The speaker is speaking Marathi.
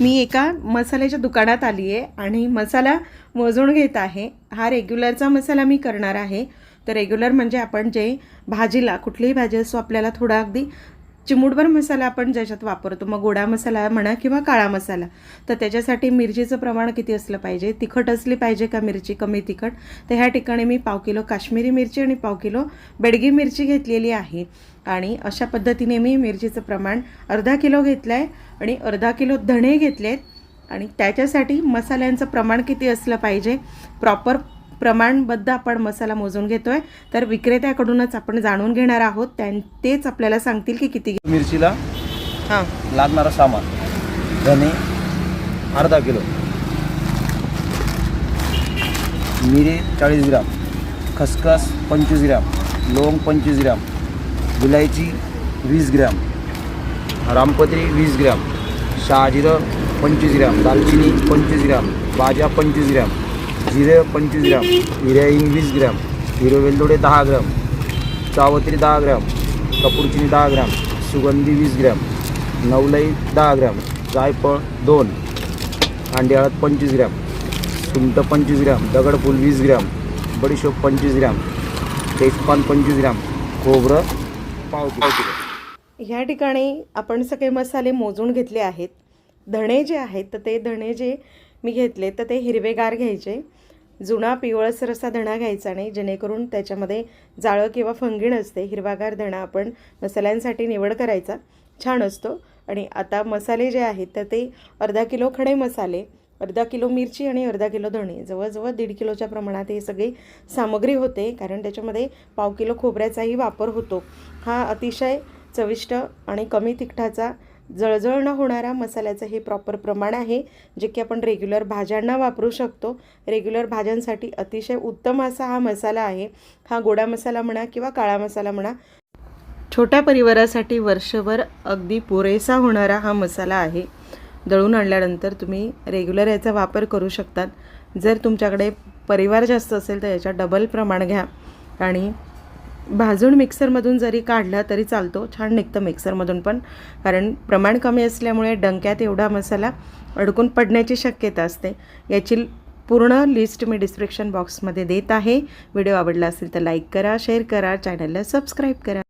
मी एका मसाल्याच्या दुकानात आली आहे आणि मसाला मोजून घेत आहे. हा रेग्युलरचा मसाला मी करणार आहे. तर रेग्युलर म्हणजे आपण जे भाजीला कुठलीही भाजी असो आपल्याला थोडा अगदी चिमूटभर मसाला आपण ज्याच्यात वापरतो मग गोडा मसाला म्हणा किंवा काळा मसाला तर त्याच्यासाठी मिरचीचं प्रमाण किती असलं पाहिजे? तिखट असली पाहिजे का मिरची? कमी तिखट. तर ह्या ठिकाणी मी पाव किलो काश्मीरी मिरची आणि पाव किलो बेडगी मिरची घेतलेली आहे. आणि अशा पद्धतीने मी मिरचीचं प्रमाण अर्धा किलो घेतलं आहे आणि अर्धा किलो धणे घेतलेत. आणि त्याच्यासाठी मसाल्यांचं प्रमाण किती असलं पाहिजे? प्रॉपर प्रमाणबद्ध आपण मसाला मोजून घेतोय. तर विक्रेत्याकडूनच आपण जाणून घेणार आहोत. त्यां तेच आपल्याला सांगतील की किती मिरचीला हां. लागणारं सामान धने अर्धा किलो. मिरे चाळीस ग्राम खसखस पंचवीस ग्राम लवंग पंचवीस ग्राम विलायची वीस ग्राम रामपत्री वीस ग्राम शहाजिरं पंचवीस ग्राम दालचिनी पंचवीस ग्राम भाज्या पंचवीस ग्राम जिरे पंचवीस ग्राम हिऱ्याईन वीस ग्राम हिरो वेलदोडे दहा ग्राम सावत्री दहा ग्राम कपूरचिनी दहा ग्राम सुगंधी वीस ग्राम नवलाई दहा ग्राम जायफळ दोन अंडी हळद पंचवीस ग्राम सुंठ पंचवीस ग्राम दगडफूल वीस ग्राम बडीशोप पंचवीस ग्राम तेजपान पंचवीस ग्राम खोबरं पाव किलो. ह्या ठिकाणी आपण सगळे मसाले मोजून घेतले आहेत. धणे जे आहेत तर ते धणे जे मी घेतले तर ते हिरवेगार घ्यायचे. जुना पिवळसर असा धणा घ्यायचा नाही जेणेकरून त्याच्यामध्ये जाळं किंवा फंगीण असते. हिरवागार धणा आपण मसाल्यांसाठी निवड करायचा. छान असतो. आणि आता मसाले जे आहेत तर ते अर्धा किलो खडे मसाले अर्धा किलो मिरची आणि अर्धा किलो धणे. जवळजवळ दीड किलोच्या प्रमाणात हे सगळी सामग्री होते कारण त्याच्यामध्ये पाव किलो खोबऱ्याचाही वापर होतो. हा अतिशय चविष्ट आणि कमी तिखटाचा जळजळ न होणारा मसाल्याचं हे प्रॉपर प्रमाण आहे जे की आपण रेग्युलर भाज्यांना वापरू शकतो. रेग्युलर भाज्यांसाठी अतिशय उत्तम असा हा मसाला आहे. हा गोडा मसाला म्हणा किंवा काळा मसाला म्हणा छोट्या परिवारासाठी वर्षभर अगदी पुरेसा होणारा हा मसाला आहे. दळून आणल्यानंतर तुम्ही रेग्युलर याचा वापर करू शकतात. जर तुमच्याकडे परिवार जास्त असेल तर याच्या डबल प्रमाण घ्या. आणि भाजून मिक्सरमधून जरी काढला तरी चालतो. छान निघतं मिक्सरमधून पण. कारण प्रमाण कमी असल्यामुळे डंक्यात एवढा मसाला अडकून पडण्याची शक्यता असते. याची पूर्ण लिस्ट मी डिस्क्रिप्शन बॉक्समध्ये देत आहे. व्हिडिओ आवडला असेल तर लाईक करा शेअर करा चॅनलला सबस्क्राईब करा.